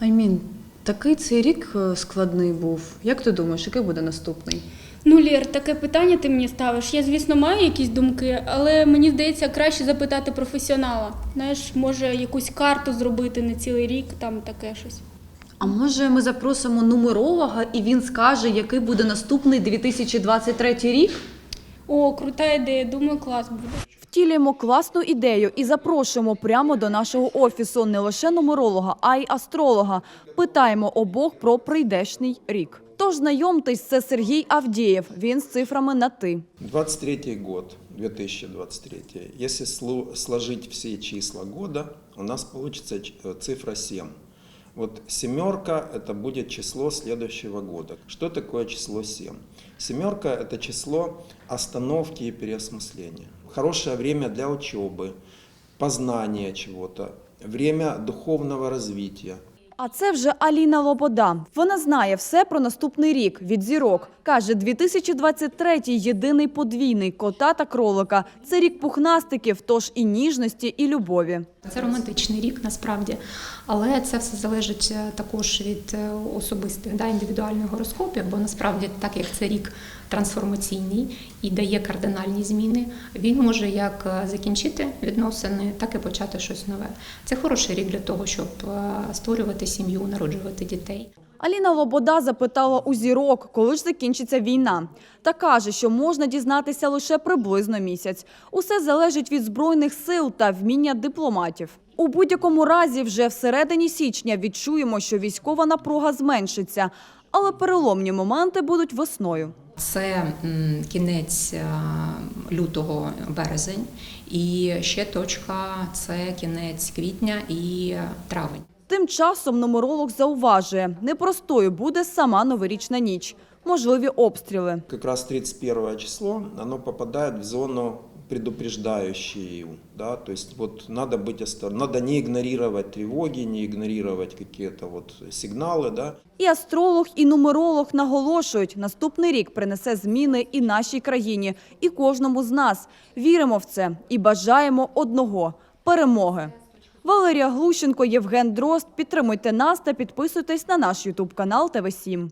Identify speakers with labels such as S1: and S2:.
S1: Аймін, такий цей рік е, складний був. Як ти думаєш, який буде наступний?
S2: Ну, Лєр, таке питання ти мені ставиш. Я, звісно, маю якісь думки, але мені здається, краще запитати професіонала. Знаєш, може якусь карту зробити на цілий рік, там таке щось.
S1: А може ми запросимо нумеролога і він скаже, який буде наступний 2023 рік?
S2: О, крута ідея, думаю, клас буде.
S3: Втілюємо класну ідею і запрошуємо прямо до нашого офісу не лише нумеролога, а й астролога. Питаємо обох про прийдешній рік. Тож знайомтесь, це Сергій Авдієв. Він з цифрами на ти.
S4: 23 год, 2023. Если сло- сложить все числа года, у нас э, цифра 7. Вот семерка – это будет число следующего года. Что такое число 7? Семерка – это число остановки и переосмысления. Хорошее время для учебы, познания чего-то, время духовного развития.
S3: А це вже Аліна Лобода. Вона знає все про наступний рік від зірок. Каже, 2023 – єдиний подвійний кота та кролика. Це рік пухнастиків, тож і ніжності, і любові.
S5: Це романтичний рік насправді, але це все залежить е, також від е, особистих да, індивідуальних гороскопів, бо насправді, так як це рік трансформаційний і дає кардинальні зміни, він може як е, закінчити відносини, так і почати щось нове. Це хороший рік для того, щоб створювати сім'ю, народжувати дітей.
S3: Аліна Лобода запитала у зірок, коли ж закінчиться війна. Та каже, що можна дізнатися лише приблизно місяць. Усе залежить від збройних сил та вміння дипломатів. У будь-якому разі, вже всередині січня відчуємо, що військова напруга зменшиться, але переломні моменти будуть весною.
S5: Це кінець е, лютого березень, і ще точка це кінець квітня і травень.
S3: Тим часом нумеролог зауважує, непростою буде сама новорічна ніч, можливі обстріли.
S4: Как раз 31 число, оно попадает в зону предупреждающую, да, то есть вот надо быть осторожным, надо не игнорировать тревоги, не игнорировать какие-то вот сигналы, да,
S3: І астролог, і нумеролог наголошують, наступний рік принесе зміни і нашій країні, і кожному з нас. Віримо в це і бажаємо одного перемоги. Валерія Глущенко, Євген Дрозд. Підтримуйте нас та підписуйтесь на наш Ютуб канал ТВ 7